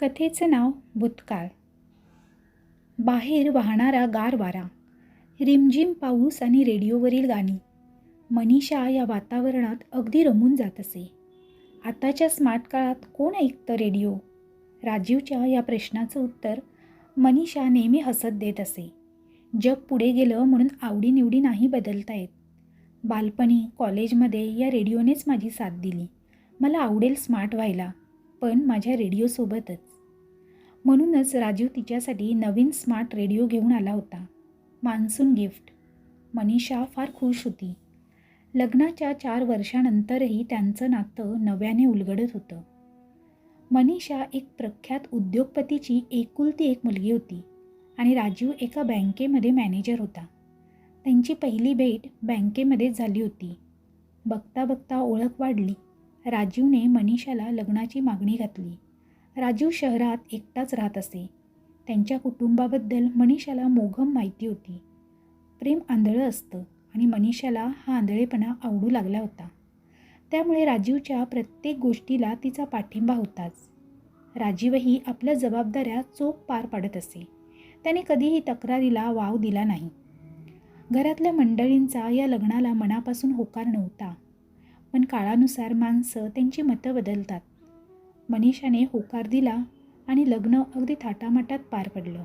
कथेचं नाव भूतकाळ. बाहेर वाहणारा गार वारा रिमझिम पाऊस आणि रेडिओवरील गाणी. मनीषा या वातावरणात अगदी रमून जात असे. आताच्या स्मार्ट काळात कोण ऐकतं रेडिओ? राजीवच्या या प्रश्नाचं उत्तर मनीषा नेहमी हसत देत असे. जग पुढे गेलं म्हणून आवडीनिवडी नाही बदलता येत. बालपणी कॉलेजमध्ये या रेडिओनेच माझी साथ दिली. मला आवडेल स्मार्ट व्हायला पण माझ्या रेडिओसोबतच. म्हणूनच राजीव तिच्यासाठी नवीन स्मार्ट रेडिओ घेऊन आला होता. Monsoon gift. मनीषा फार खुश होती. लग्नाच्या चार वर्षानंतरही त्यांचं नातं नव्याने उलगडत होतं. मनीषा एक प्रख्यात उद्योगपतीची एकुलती एक मुलगी होती आणि राजीव एका बँकेमध्ये मॅनेजर होता. त्यांची पहिली भेट बँकेमध्येच झाली होती. बघता बघता ओळख वाढली. राजीवने मनीषाला लग्नाची मागणी घातली. राजीव शहरात एकटाच राहत असे. त्यांच्या कुटुंबाबद्दल मनीषाला मोघम माहिती होती. प्रेम आंधळं असतं आणि मनीषाला हा आंधळेपणा आवडू लागला होता. त्यामुळे राजीवच्या प्रत्येक गोष्टीला तिचा पाठिंबा होताच. राजीवही आपल्या जबाबदाऱ्या चोख पार पाडत असे. त्याने कधीही तक्रारीला वाव दिला नाही. घरातल्या मंडळींचा या लग्नाला मनापासून होकार नव्हता. पण काळानुसार माणसं त्यांची मतं बदलतात. मनीषाने होकार दिला आणि लग्न अगदी थाटामाटात पार पडलं.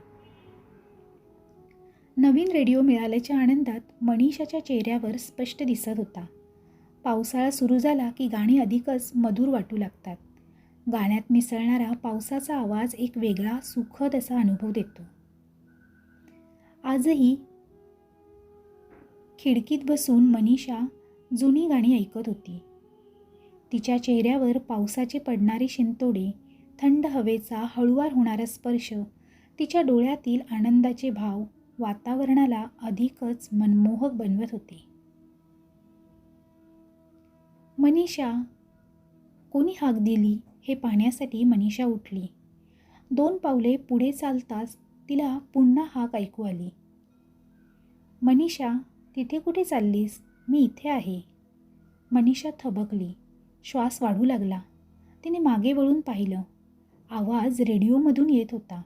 नवीन रेडिओ मिळाल्याच्या आनंदात मनीषाच्या चेहऱ्यावर स्पष्ट दिसत होता. पावसाळा सुरू झाला की गाणी अधिकच मधुर वाटू लागतात. गाण्यात मिसळणारा पावसाचा आवाज एक वेगळा सुखद असा अनुभव देतो. आजही खिडकीत बसून मनीषा जुनी गाणी ऐकत होती. तिच्या चेहऱ्यावर पावसाचे पडणारे शिंतोडे थंड हवेचा हळुवार होणारा स्पर्श तिच्या डोळ्यातील आनंदाचे भाव वातावरणाला अधिकच मनमोहक बनवत होते. मनीषा कोणी हाक दिली हे पाहण्यासाठी मनीषा उठली. दोन पावले पुढे चालताच तिला पुन्हा हाक ऐकू आली. मनीषा तिथे कुठे चाललीस? मी इथे आहे. मनीषा थबकली. श्वास वाढू लागला. तिने मागे वळून पाहिलं. आवाज रेडिओमधून येत होता.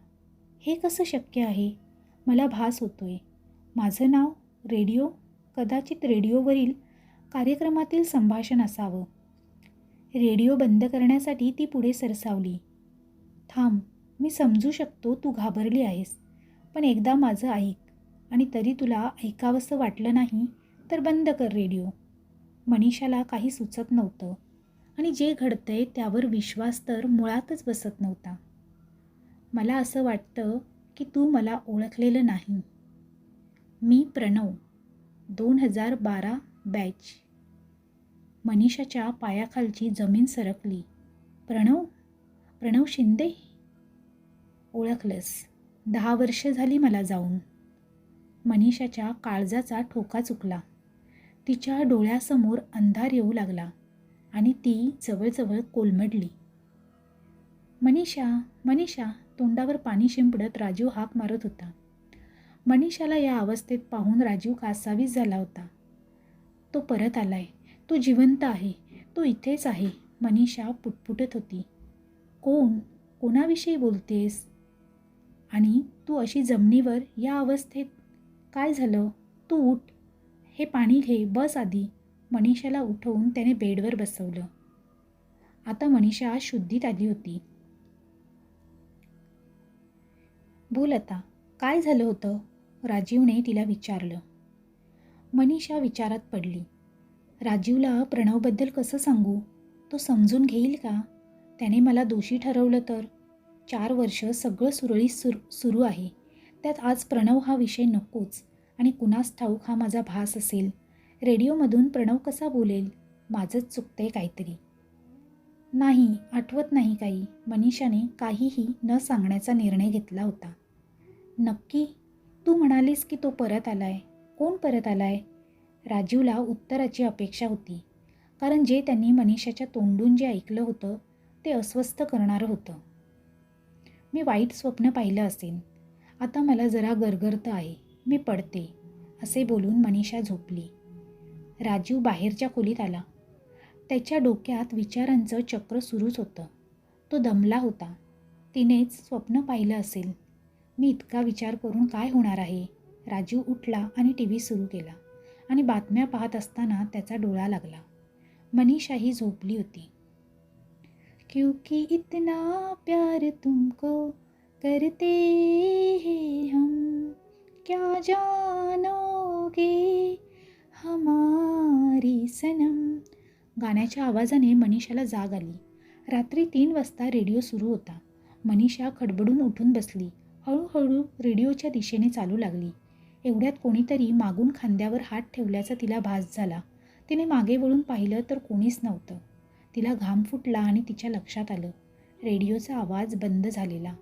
हे कसं शक्य आहे? मला भास होतोय. माझं नाव रेडिओ कदाचित रेडिओवरील कार्यक्रमातील संभाषण असावं. रेडिओ बंद करण्यासाठी ती पुढे सरसावली. थांब मी समजू शकतो तू घाबरली आहेस पण एकदा माझं ऐक आणि तरी तुला ऐकावंसं वाटलं नाही तर बंद कर रेडिओ. मनीषाला काही सुचत नव्हतं. आणि जे घडतंय त्यावर विश्वास तर मुळातच बसत नव्हता. मला असं वाटतं की तू मला ओळखलेलं नाही. मी प्रणव दोन हजार बारा बॅच. मनीषाच्या पायाखालची जमीन सरकली. प्रणव? प्रणव शिंदे? ओळखलंस. दहा वर्ष झाली मला जाऊन. मनीषाच्या काळजाचा ठोका चुकला. तिच्या डोळ्यासमोर अंधार येऊ लागला. आणि ती जवळजवळ कोलमडली. मनीषा मनीषा तोंडावर पाणी शिंपडत राजीव हाक मारत होता. मनीषाला या अवस्थेत पाहून राजीव कासावीस झाला होता. तो परत आलाय. तो जिवंत आहे. तो इथेच आहे. मनीषा पुटपुटत होती. कोण? कोणाविषयी बोलतेस? आणि तू अशी जमिनीवर या अवस्थेत काय झालं? तू उठ. हे पाणी घे. बस आधी. मनीषाला उठवून त्याने बेडवर बसवलं. आता मनीषा शुद्धीत आली होती. बोल आता काय झालं होतं? राजीवने तिला विचारलं. मनीषा विचारात पडली. राजीवला प्रणवबद्दल कसं सांगू? तो समजून घेईल का? त्याने मला दोषी ठरवलं तर? चार वर्ष सगळं सुरळीत सुर सुरू आहे. त्यात आज प्रणव हा विषय नकोच आणि कुणास ठाऊक हा माझा भास असेल. रेडिओमधून प्रणव कसा बोलेल? माझंच चुकतंय काहीतरी. नाही आठवत नाही काही. मनीषाने काहीही न सांगण्याचा निर्णय घेतला होता. नक्की? तू म्हणालीस की तो परत आलाय. कोण परत आलाय? राजीवला उत्तराची अपेक्षा होती. कारण जे त्यांनी मनीषाच्या तोंडून जे ऐकलं होतं ते अस्वस्थ करणारं होतं. मी वाईट स्वप्न पाहिलं असेल आता मला जरा गरगरतं आहे. मी पडते असे बोलून मनीषा झोपली. राजीव बाहेरच्या खोलीत आला. त्याच्या डोक्यात विचारांचं चक्र सुरूच होतं. तो दमला होता. तिनेच स्वप्न पाहिलं असेल. मी इतका विचार करून काय होणार आहे? राजू उठला आणि टी व्ही सुरू केला आणि बातम्या पाहत असताना त्याचा डोळा लागला. मनीषाही झोपली होती. क्योंकि इतना प्यार तुमको करते हैं हम क्या जानोगे? हमारी सनम. गाण्याच्या आवाजाने मनीषाला जाग आली. रात्री तीन वाजता रेडिओ सुरू होता. मनीषा खडबडून उठून बसली. हळूहळू रेडिओच्या दिशेने चालू लागली. एवढ्यात कोणीतरी मागून खांद्यावर हात ठेवल्याचा तिला भास झाला. तिने मागे वळून पाहिलं तर कोणीच नव्हतं. तिला घाम फुटला आणि तिच्या लक्षात आलं. रेडिओचा आवाज बंद झालेला.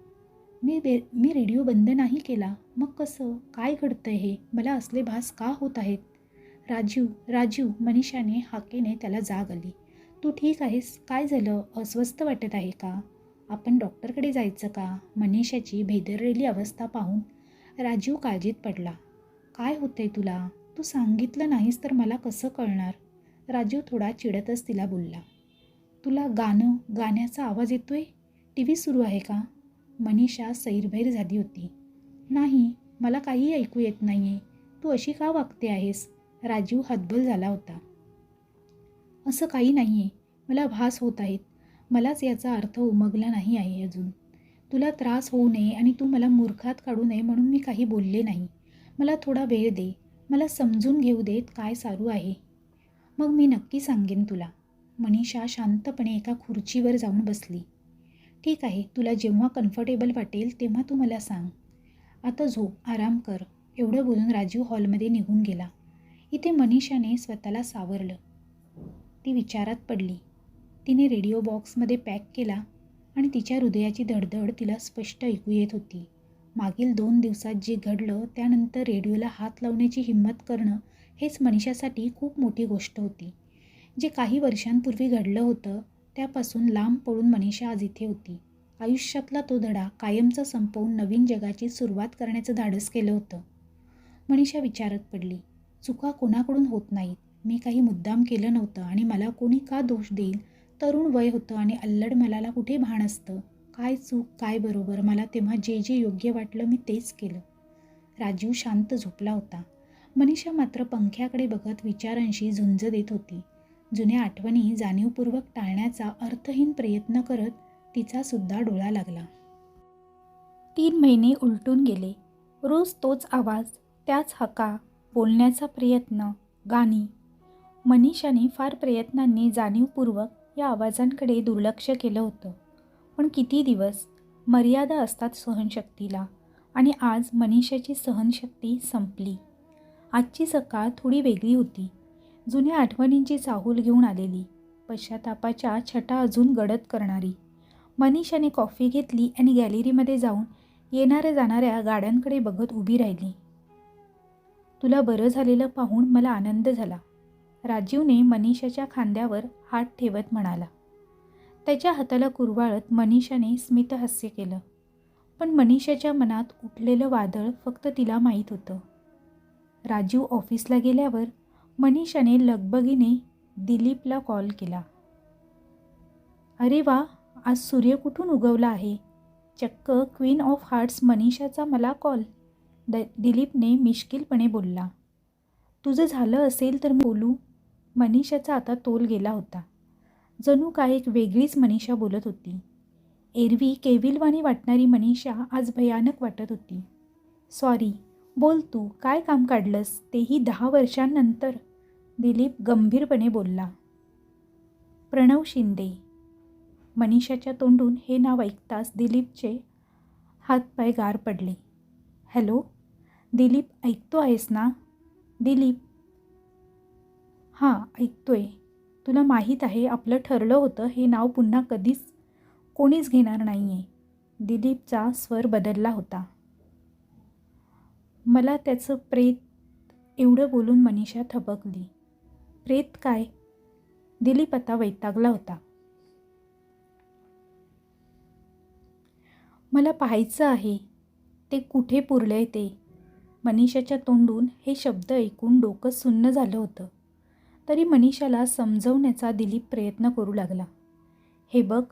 मी बे मी रेडिओ बंद नाही केला. मग कसं? काय घडतं हे? मला असले भास का होत आहेत? राजू राजीव मनीषाने हाकेने त्याला जाग आली. तू ठीक आहेस? काय झालं? अस्वस्थ वाटत आहे का? आपण डॉक्टरकडे जायचं का? मनीषाची भेदरलेली अवस्था पाहून राजीव काळजीत पडला. काय होतंय तुला? तू सांगितलं नाहीस तर मला कसं कळणार? राजीव थोडा चिडतच तिला बोलला. तुला गाणं गाण्याचा आवाज येतोय? टी व्ही सुरू आहे का? मनीषा सैरभैर झाली होती. नाही मला काही ऐकू येत नाही आहे तू अशी का वागते आहेस? राजीव हतबल झाला होता. असं काही नाही आहे मला भास होत आहेत. मलाच याचा अर्थ उमगला नाही आहे अजून. तुला त्रास होऊ नये आणि तू मला मूर्खात काढू नये म्हणून मी काही बोलले नाही. मला थोडा वेळ दे. मला समजून घेऊ देत काय सारू आहे. मग मी नक्की सांगेन तुला. मनीषा शांतपणे एका खुर्चीवर जाऊन बसली. ठीक आहे तुला जेव्हा कम्फर्टेबल वाटेल तेव्हा तू मला सांग. आता झोप आराम कर. एवढं बोलून राजीव हॉलमध्ये निघून गेला. इथे मनीषाने स्वतःला सावरलं. ती विचारात पडली. तिने रेडिओ बॉक्समध्ये पॅक केला आणि तिच्या हृदयाची धडधड तिला स्पष्ट ऐकू येत होती. मागील दोन दिवसात जे घडलं त्यानंतर रेडिओला हात लावण्याची हिंमत करणं हेच मनीषासाठी खूप मोठी गोष्ट होती. जे काही वर्षांपूर्वी घडलं होतं त्यापासून लांब पळून मनीषा आज इथे होती. आयुष्यातला तो धडा कायमचा संपवून नवीन जगाची सुरुवात करण्याचं धाडस केलं होतं. मनीषा विचारत पडली. चुका कोणाकडून होत नाहीत? मी काही मुद्दाम केलं नव्हतं आणि मला कोणी का दोष देईल? तरुण वय होतं आणि अल्लड मलाला कुठे भान असतं? काय चूक काय बरोबर? मला तेव्हा जे जे योग्य वाटलं मी तेच केलं. राजीव शांत झोपला होता. मनीषा मात्र पंख्याकडे बघत विचारांशी झुंज देत होती. जुन्या आठवणी जाणीवपूर्वक टाळण्याचा अर्थहीन प्रयत्न करत तिचा सुद्धा डोळा लागला. तीन महिने उलटून गेले. रोज तोच आवाज त्याच हका बोलण्याचा प्रयत्न गाणी. मनीषाने फार प्रयत्नांनी जाणीवपूर्वक या आवाजांकडे दुर्लक्ष केलं होतं. पण किती दिवस? मर्यादा असतात सहनशक्तीला आणि आज मनीषाची सहनशक्ती संपली. आजची सकाळ थोडी वेगळी होती. जुन्या आठवणींची चाहूल घेऊन आलेली पश्चातापाच्या छटा अजून गडद करणारी. मनीषाने कॉफी घेतली आणि गॅलरीमध्ये जाऊन येणाऱ्या जाणाऱ्या गाड्यांकडे बघत उभी राहिली. तुला बरं झालेलं पाहून मला आनंद झाला. राजीवने मनीषाच्या खांद्यावर हात ठेवत म्हणाला. त्याच्या हाताला कुरवाळत मनीषाने स्मितहास्य केलं. पण मनीषाच्या मनात उठलेलं वादळ फक्त तिला माहीत होतं. राजीव ऑफिसला गेल्यावर मनीषाने लगबगीने दिलीपला कॉल केला. अरे वा आज सूर्य कुठून उगवला आहे? चक्क क्वीन ऑफ हार्ट्स मनीषाचा मला कॉल. द दिलीपने मिश्किलपणे बोलला तुझं झालं असेल तर मी बोलू. मनीषाचा आता तोल गेला होता. जणू काय एक वेगळीच मनीषा बोलत होती. एरवी केविलवाणी वाटणारी मनीषा आज भयानक वाटत होती. सॉरी बोल तू काय काम काढलंस? तेही दहा वर्षांनंतर. दिलीप गंभीरपणे बोलला प्रणव शिंदे. मनीषाच्या तोंडून हे नाव ऐकताच दिलीपचे हातपाय गार पडले. हॅलो दिलीप ऐकतो आहेस ना? दिलीप. हां ऐकतोय. तुला माहीत आहे आपलं ठरलं होतं हे नाव पुन्हा कधीच कोणीच घेणार नाही आहे दिलीपचा स्वर बदलला होता. मला त्याचं प्रेत एवढं बोलून मनीषा थबकली. प्रेत काय? दिलीप आता वैतागला होता. मला पाहायचं आहे ते कुठे पुरलं आहे ते? मनीषाच्या तोंडून हे शब्द ऐकून डोकं सुन्न झालं होतं. तरी मनीषाला समजवण्याचा दिलीप प्रयत्न करू लागला. हे बघ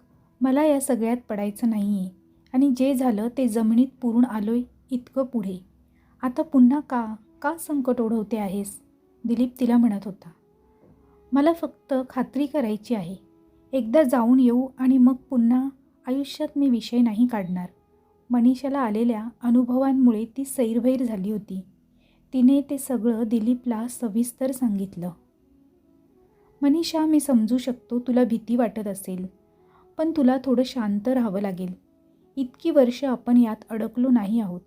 मला या सगळ्यात पडायचं नाही आहे आणि जे झालं ते जमिनीत पुरून आलोय इतकं पुढे. आता पुन्हा का का संकट ओढवते आहेस? दिलीप तिला म्हणत होता. मला फक्त खात्री करायची आहे. एकदा जाऊन येऊ आणि मग पुन्हा आयुष्यात मी विषय नाही काढणार. मनीषाला आलेल्या अनुभवांमुळे ती सैरभैर झाली होती. तिने ते सगळं दिलीपला सविस्तर सांगितलं. मनीषा मी समजू शकतो तुला भीती वाटत असेल पण तुला थोडं शांत राहावं लागेल. इतकी वर्ष आपण यात अडकलो नाही आहोत.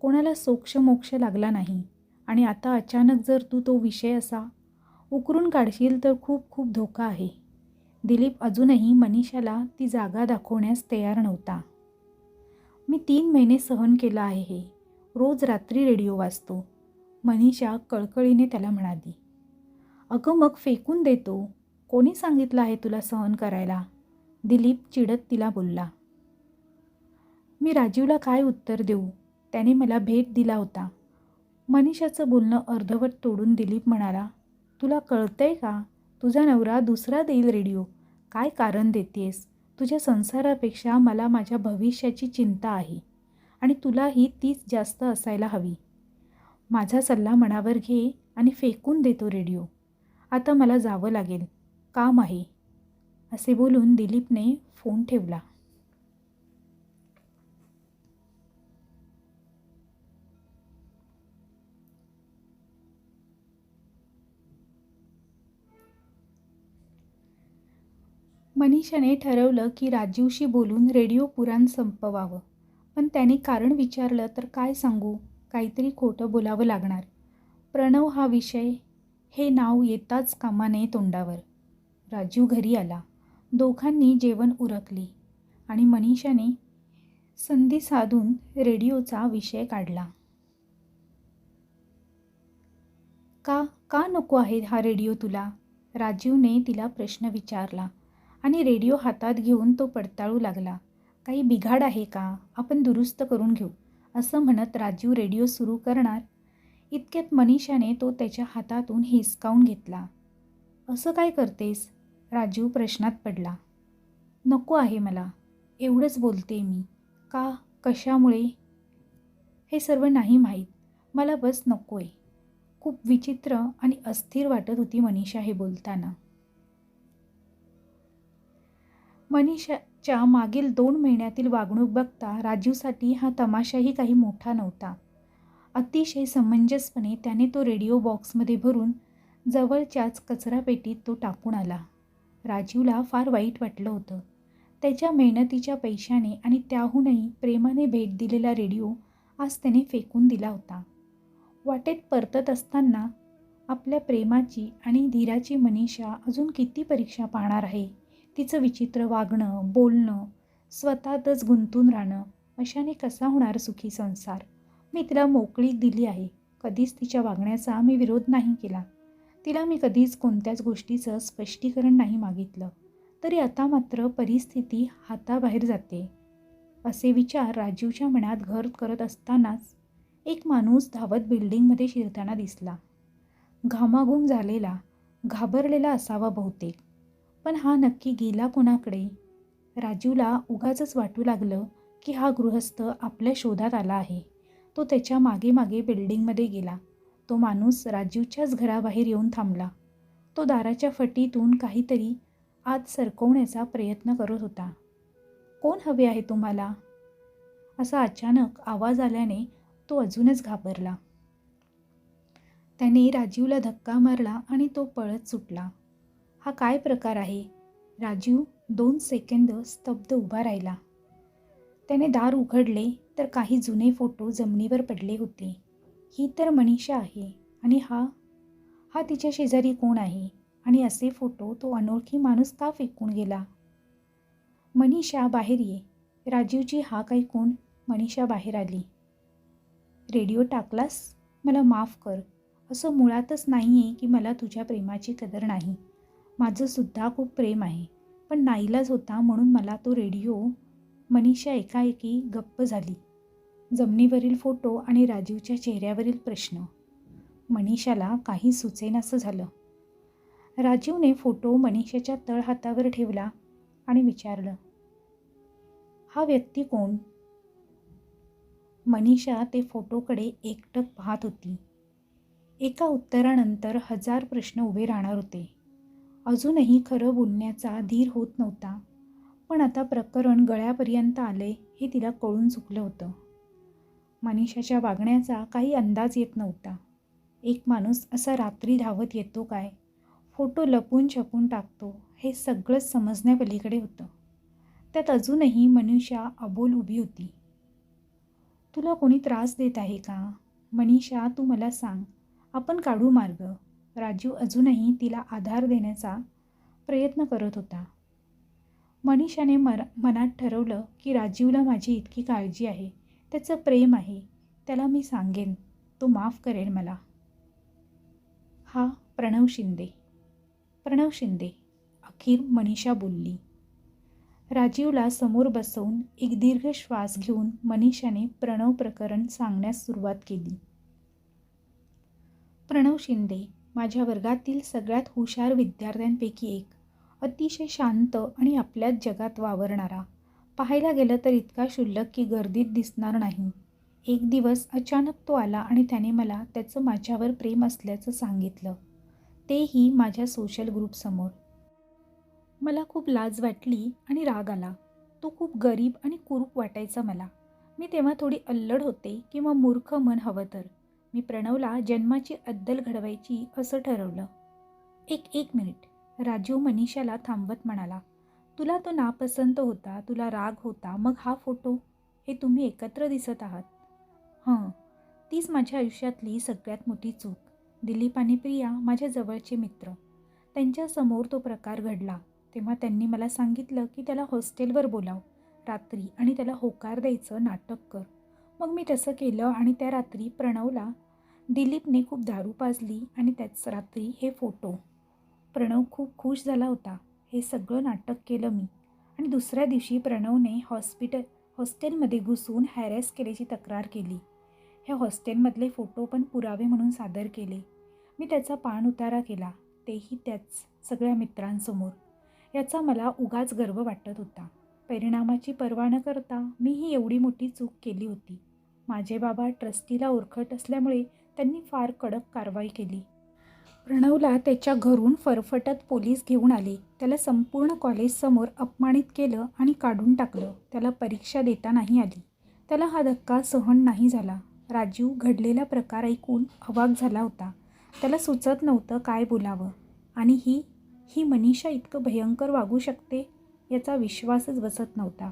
कोणाला सोक्ष मोक्ष लागला नाही. आणि आता अचानक जर तू तो विषय असा उकरून काढशील तर खूप खूप धोका आहे. दिलीप अजूनही मनीषाला ती जागा दाखवण्यास तयार नव्हता. मी तीन महिने सहन केलं आहे हे. रोज रात्री रेडिओ वाचतो. मनीषा कळकळीने त्याला म्हणाली. अगं मग फेकून देतो. कोणी सांगितलं आहे तुला सहन करायला? दिलीप चिडत तिला बोलला. मी राजीवला काय उत्तर देऊ? त्याने मला भेट दिला होता. मनीषाचं बोलणं अर्धवट तोडून दिलीप म्हणाला तुला कळतंय का? तुझा नवरा दुसरा देईल रेडिओ. काय कारण देतेस? तुझ्या संसारापेक्षा मला माझ्या भविष्याची चिंता आहे आणि तुलाही तीच जास्त असायला हवी. माझा सल्ला मनावर घे आणि फेकून देतो रेडिओ. आता मला जावं लागेल. काम आहे. असे बोलून दिलीपने फोन ठेवला. मनीषाने ठरवलं की राजीवशी बोलून रेडिओ पुराण संपवावं. पण त्याने कारण विचारलं तर काय सांगू? काहीतरी खोटं बोलावं लागणार. प्रणव हा विषय हे नाव येताच कामाने तोंडावर. राजीव घरी आला. दोघांनी जेवण उरकली आणि मनीषाने संधी साधून रेडिओचा विषय काढला. का का नको आहे हा रेडिओ तुला? राजीवने तिला प्रश्न विचारला. आणि रेडिओ हातात घेऊन तो पडताळू लागला. काही बिघाड आहे का? आपण दुरुस्त करून घेऊ असं म्हणत राजीव रेडिओ सुरू करणार. इतक्यात मनीषाने तो त्याच्या हातातून हिसकावून घेतला. असं काय करतेस? राजीव प्रश्नात पडला. नको आहे मला. एवढंच बोलते मी. का? कशामुळे? हे सर्व नाही माहीत. मला बस नको आहे खूप विचित्र आणि अस्थिर वाटत होती मनीषा हे बोलताना. मनीषाच्या मागील दोन महिन्यातील वागणूक बघता राजीवसाठी हा तमाशाही काही मोठा नव्हता. अतिशय समंजसपणे त्याने तो रेडिओ बॉक्समध्ये भरून जवळच्याच कचरापेटीत तो टाकून आला. राजीवला फार वाईट वाटलं होतं. त्याच्या मेहनतीच्या पैशाने आणि त्याहूनही प्रेमाने भेट दिलेला रेडिओ आज त्याने फेकून दिला होता. वाटेत परतत असताना आपल्या प्रेमाची आणि धीराची मनीषा अजून किती परीक्षा पाहणार आहे? तिचं विचित्र वागणं बोलणं स्वतःतच गुंतून राहणं अशाने कसा होणार सुखी संसार? मी तिला मोकळी दिली आहे. कधीच तिच्या वागण्याचा मी विरोध नाही केला. तिला मी कधीच कोणत्याच गोष्टीचं स्पष्टीकरण नाही मागितलं. तरी आता मात्र परिस्थिती हाताबाहेर जाते. असे विचार राजीवच्या मनात घर करत असतानाच एक माणूस धावत बिल्डिंगमध्ये शिरताना दिसला. घामाघूम झालेला घाबरलेला असावा बहुतेक. पण हा नक्की गेला कोणाकडे? राजूला उगाच वाटू लागलं की हा गृहस्थ आपल्या शोधात आला आहे. तो त्याच्यामागे मागे बिल्डिंगमध्ये गेला. तो माणूस राजीवच्याच घराबाहेर येऊन थांबला. तो दाराच्या फटीतून काहीतरी आत सरकवण्याचा प्रयत्न करत होता. कोण हवे आहे तुम्हाला? असा अचानक आवाज आल्याने तो अजूनच घाबरला. त्याने राजीवला धक्का मारला आणि तो पळत सुटला. हा काय प्रकार आहे? राजीव दोन सेकंद स्तब्ध उभा राहिला. त्याने दार उघडले तर काही जुने फोटो जमिनीवर पडले होते. ही तर मनीषा आहे आणि हा हा तिच्या शेजारी कोण आहे? आणि असे फोटो तो अनोळखी माणूस का फेकून गेला? मनीषा बाहेर ये. राजीवची हा काही कोण? मनीषा बाहेर आली. रेडिओ टाकलास? मला माफ कर. असं मुळातच नाही आहे की मला तुझ्या प्रेमाची कदर नाही. माझंसुद्धा खूप प्रेम आहे. पण नाईलाज होता म्हणून मला तो रेडिओ मनीषा एकाएकी गप्प झाली. जमिनीवरील फोटो आणि राजीवच्या चेहऱ्यावरील प्रश्न. मनीषाला काही सुचेनासं झालं. राजीवने फोटो मनीषाच्या तळहातावर ठेवला आणि विचारलं हा व्यक्ती कोण? मनीषा ते फोटोकडे एकटक पाहत होती. एका उत्तरानंतर हजार प्रश्न उभे राहणार होते. अजूनही खरं बोलण्याचा धीर होत नव्हता. पण आता प्रकरण गळ्यापर्यंत आले हे तिला कळून चुकलं होतं. मनीषाच्या वागण्याचा काही अंदाज येत नव्हता. एक माणूस असा रात्री धावत येतो काय? फोटो लपून छपून टाकतो हे सगळंच समजण्यापलीकडे होतं. त्यात अजूनही मनीषा अबोल उभी होती. तुला कोणी त्रास देत आहे का? मनीषा तू मला सांग. आपण काढू मार्ग. राजीव अजूनही तिला आधार देण्याचा प्रयत्न करत होता. मनीषाने मर मनात ठरवलं की राजीवला माझी इतकी काळजी आहे त्याचं प्रेम आहे त्याला मी सांगेन तो माफ करेल मला. हा प्रणव शिंदे. प्रणव शिंदे अखेर मनीषा बोलली. राजीवला समोर बसवून एक दीर्घ श्वास घेऊन मनीषाने प्रणव प्रकरण सांगण्यास सुरुवात केली. प्रणव शिंदे माझ्या वर्गातील सगळ्यात हुशार विद्यार्थ्यांपैकी एक. अतिशय शांत आणि आपल्याच जगात वावरणारा. पाहायला गेलं तर इतका शुल्लक की गर्दीत दिसणार नाही. एक दिवस अचानक तो आला आणि त्याने मला त्याचं माझ्यावर प्रेम असल्याचं सांगितलं. तेही माझ्या सोशल ग्रुपसमोर मला खूप लाज वाटली आणि राग आला. तो खूप गरीब आणि कुरूप वाटायचा मला. मी तेव्हा थोडी अल्लड होते किंवा मूर्ख मन हवं तर. मी प्रणवला जन्माची अद्दल घडवायची असं ठरवलं. एक एक मिनिट. राजीव मनीषाला थांबवत म्हणाला तुला तो नापसंत होता तुला राग होता मग हा फोटो हे तुम्ही एकत्र दिसत आहात. हं. तीच माझ्या आयुष्यातली सगळ्यात मोठी चूक. दिलीप आणि प्रिया माझ्या जवळचे मित्र. त्यांच्यासमोर तो प्रकार घडला. तेव्हा त्यांनी मला सांगितलं की त्याला हॉस्टेलवर बोलाव. रात्री आणि त्याला होकार द्यायचं नाटक कर. मग मी तसं केलं आणि त्या रात्री प्रणवला दिलीपने खूप दारू पाजली आणि त्याच रात्री हे फोटो. प्रणव खूप खुश झाला होता. हे सगळं नाटक केलं मी. आणि दुसऱ्या दिवशी प्रणवने हॉस्पिटल हॉस्टेलमध्ये घुसून हॅरेस केल्याची तक्रार केली. ह्या हॉस्टेलमधले फोटो पण पुरावे म्हणून सादर केले. मी त्याचा पान उतारा केला. तेही त्याच सगळ्या मित्रांसमोर. याचा मला उगाच गर्व वाटत होता. परिणामाची पर्वा न करता मी ही एवढी मोठी चूक केली होती. माझे बाबा ट्रस्टीला ओरखत असल्यामुळे त्यांनी फार कडक कारवाई केली. प्रणवला त्याच्या घरून फरफटत पोलीस घेऊन आले. त्याला संपूर्ण कॉलेजसमोर अपमानित केलं आणि काढून टाकलं. त्याला परीक्षा देता नाही आली. त्याला हा धक्का सहन नाही झाला. राजीव घडलेला प्रकार ऐकून अवाक झाला होता. त्याला सुचत नव्हतं काय बोलावं. आणि ही ही मनीषा इतकं भयंकर वागू शकते याचा विश्वासच बसत नव्हता.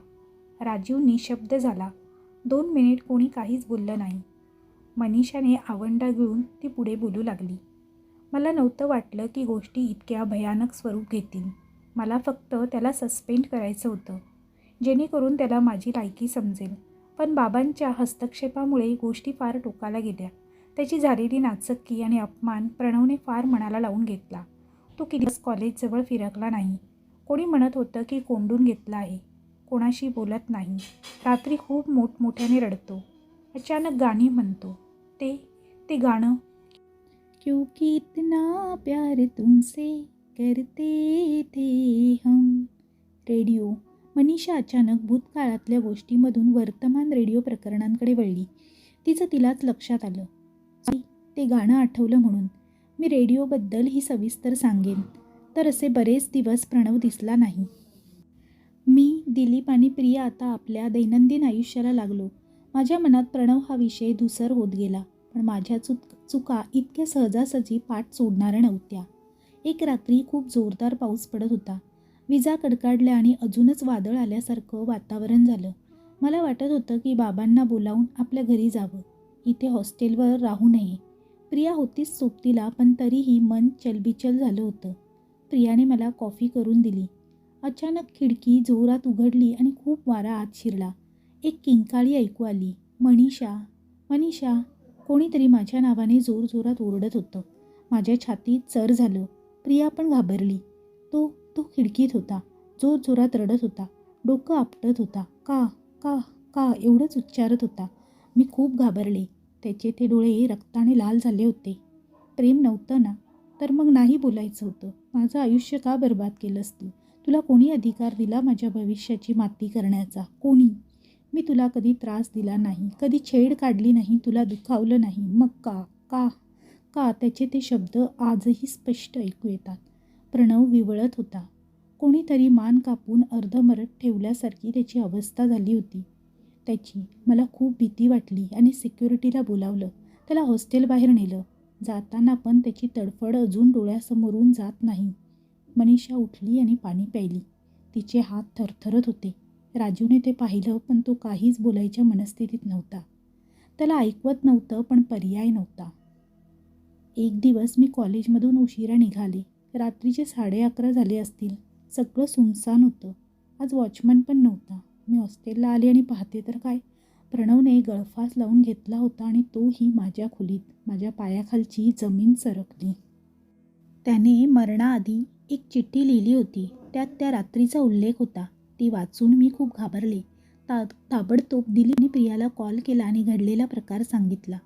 राजीव निशब्द झाला दोन मिनिट कोणी काहीच बोललं नाही. मनीषाने आवंडा घेऊन ती पुढे बोलू लागली. मला नव्हतं वाटलं की गोष्टी इतक्या भयानक स्वरूप घेतील. मला फक्त त्याला सस्पेंड करायचं होतं जेणेकरून त्याला माझी लायकी समजेल. पण बाबांच्या हस्तक्षेपामुळे गोष्टी फार टोकाला गेल्या. त्याची झालेली नाचक्की आणि अपमान प्रणवने फार मनाला लावून घेतला. तो किती कॉलेजजवळ फिरकला नाही. कोणी म्हणत होतं की कोंडून घेतला आहे. कोणाशी बोलत नाही. रात्री खूप मोठमोठ्याने रडतो. अचानक गाणी म्हणतो. ते ते गाणं. क्योंकि इतना प्यार तुमसे करते थे हम. रेडिओ. मनीषा अचानक भूतकाळातल्या गोष्टीमधून वर्तमान रेडिओ प्रकरणांकडे वळली. तिचं तिलाच लक्षात आलं. ते गाणं आठवलं म्हणून. मी रेडिओबद्दल ही सविस्तर सांगेन. तर असे बरेच दिवस प्रणव दिसला नाही. मी दिलीप आणि प्रिया आता आपल्या दैनंदिन आयुष्याला लागलो. माझ्या मनात प्रणव हा विषय धुसर होत गेला पण माझ्या चुक चुका इतक्या सहजासहजी पाठ सोडणाऱ्या नव्हत्या. एक रात्री खूप जोरदार पाऊस पडत होता. विजा कडकाडल्या आणि अजूनच वादळ आल्यासारखं वातावरण झालं. मला वाटत होतं की बाबांना बोलावून आपल्या घरी जावं. इथे हॉस्टेलवर राहू नये. प्रिया होतीच सोबतीला पण तरीही मन चलबिचल झालं होतं. प्रियाने मला कॉफी करून दिली. अचानक खिडकी जोरात उघडली आणि खूप वारा आत शिरला. एक किंकाळी ऐकू आली. मनीषा मनीषा कोणीतरी माझ्या नावाने जोरजोरात ओरडत होतं. माझ्या छातीत चर झालं. प्रिया पण घाबरली. तो तो खिडकीत होता. जोर जोरात रडत होता. डोकं आपटत होता. का का का एवढंच उच्चारत होता. मी खूप घाबरले. त्याचे ते डोळे रक्ताने लाल झाले होते. प्रेम नव्हतं ना? तर मग नाही बोलायचं होतं. माझं आयुष्य का बर्बाद केलंस तू? तुला कोणी अधिकार दिला माझ्या भविष्याची माती करण्याचा? कोणी? मी तुला कधी त्रास दिला नाही कधी छेड काढली नाही तुला दुखावलं नाही. मग का? का? का? त्याचे ते शब्द आजही स्पष्ट ऐकू येतात. प्रणव विवळत होता. कोणीतरी मान कापून अर्धमरत ठेवल्यासारखी त्याची अवस्था झाली होती. त्याची मला खूप भीती वाटली आणि सिक्युरिटीला बोलावलं. त्याला हॉस्टेलबाहेर नेलं. जाताना पण त्याची तडफड अजून डोळ्यासमोरून जात नाही. मनीषा उठली आणि पाणी प्यायली. तिचे हात थरथरत होते. राजूने ते पाहिलं पण तो काहीच बोलायच्या मनस्थितीत नव्हता. त्याला ऐकवत नव्हतं पण पर्याय नव्हता. एक दिवस मी कॉलेजमधून उशिरा निघाले. रात्रीचे साडे अकरा झाले असतील. सगळं सुनसान होतं. आज वॉचमन पण नव्हता. मी हॉस्टेलला आले आणि पाहते तर काय? प्रणवने गळफास लावून घेतला होता आणि तोही माझ्या खोलीत माझ्या पायाखालची जमीन सरकली. त्याने मरणाआधी एक चिठ्ठी लिहिली होती. त्यात त्या रात्रीचा उल्लेख होता. ती वाचून मी खूप घाबरले. ता ताबडतोब दिलीपने प्रियाला कॉल केला आणि घडलेला प्रकार सांगितला.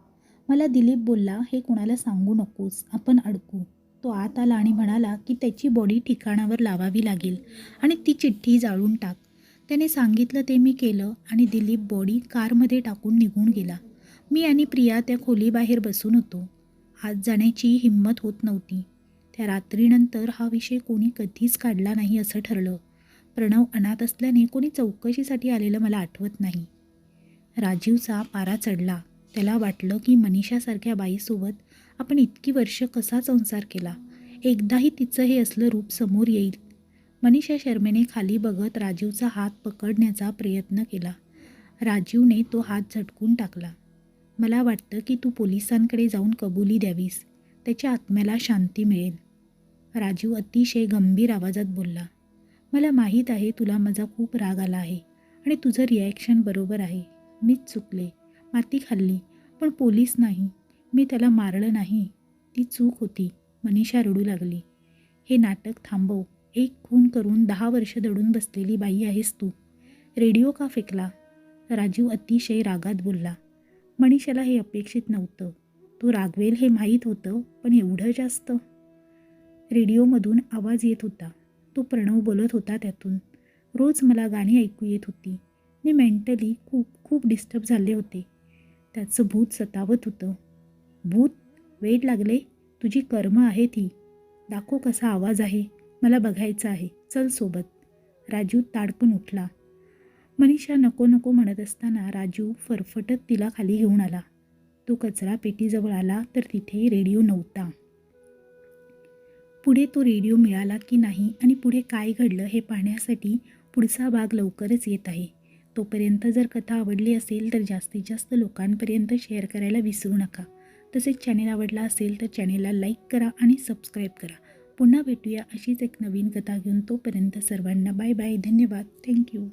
मला दिलीप बोलला हे कोणाला सांगू नकोस आपण अडकू. तो आत आला आणि म्हणाला की त्याची बॉडी ठिकाणावर लावावी लागेल आणि ती चिठ्ठी जाळून टाक. त्याने सांगितलं ते मी केलं आणि दिलीप बॉडी कारमध्ये टाकून निघून गेला. मी आणि प्रिया त्या खोलीबाहेर बसून होतो. आत जाण्याची हिंमत होत नव्हती. त्या रात्रीनंतर हा विषय कोणी कधीच काढला नाही असं ठरलं. प्रणव अनाथ असल्याने कोणी चौकशीसाठी आलेलं मला आठवत नाही. राजीवचा पारा चढला. त्याला वाटलं की मनीषासारख्या बाईसोबत आपण इतकी वर्ष कसा संसार केला? एकदाही तिचं हे असलं रूप समोर येईल. मनीषा शर्मेने खाली बघत राजीवचा हात पकडण्याचा प्रयत्न केला. राजीवने तो हात झटकून टाकला. मला वाटतं की तू पोलिसांकडे जाऊन कबुली द्यावीस. त्याच्या आत्म्याला शांती मिळेल. राजीव अतिशय गंभीर आवाजात बोलला. मला माहीत आहे तुला माझा खूप राग आला आहे आणि तुझं रिॲक्शन बरोबर आहे. मीच चुकले माती खाल्ली पण पोलीस नाही. मी त्याला मारलं नाही. ती चूक होती मनीषा रडू लागली. हे नाटक थांबव. एक खून करून दहा वर्ष दडून बसलेली बाई आहेस तू. रेडिओ का फेकला? राजीव अतिशय रागात बोलला. मनीषाला हे अपेक्षित नव्हतं. तो रागवेल हे माहीत होतं पण एवढं जास्त? रेडिओमधून आवाज येत होता. तो प्रणव बोलत होता त्यातून. रोज मला गाणी ऐकू येत होती. मी मेंटली खूप खूप डिस्टर्ब झाले होते. त्याचं भूत सतावत होतं. भूत वेड लागले. तुझी कर्म आहे ती. दाखव कसा आवाज आहे. मला बघायचं आहे. चल सोबत. राजू ताडकन उठला. मनीषा नको नको म्हणत असताना राजू फरफटत तिला खाली घेऊन आला. तो कचरा पेटीजवळ आला तर तिथे रेडिओ नव्हता. पुढे तो रेडिओ मिळाला की नाही आणि पुढे काय घडलं हे पाहण्यासाठी पुढचा भाग लवकरच येत आहे. तोपर्यंत जर कथा आवडली असेल तर जास्तीत जास्त लोकांपर्यंत शेअर करायला विसरू नका. तसेच चॅनेल आवडला असेल तर चॅनेलला लाईक करा आणि सबस्क्राईब करा. पुन्हा भेटूया अशीच एक नवीन कथा घेऊन तोपर्यंत सर्वांना बाय बाय धन्यवाद. थँक्यू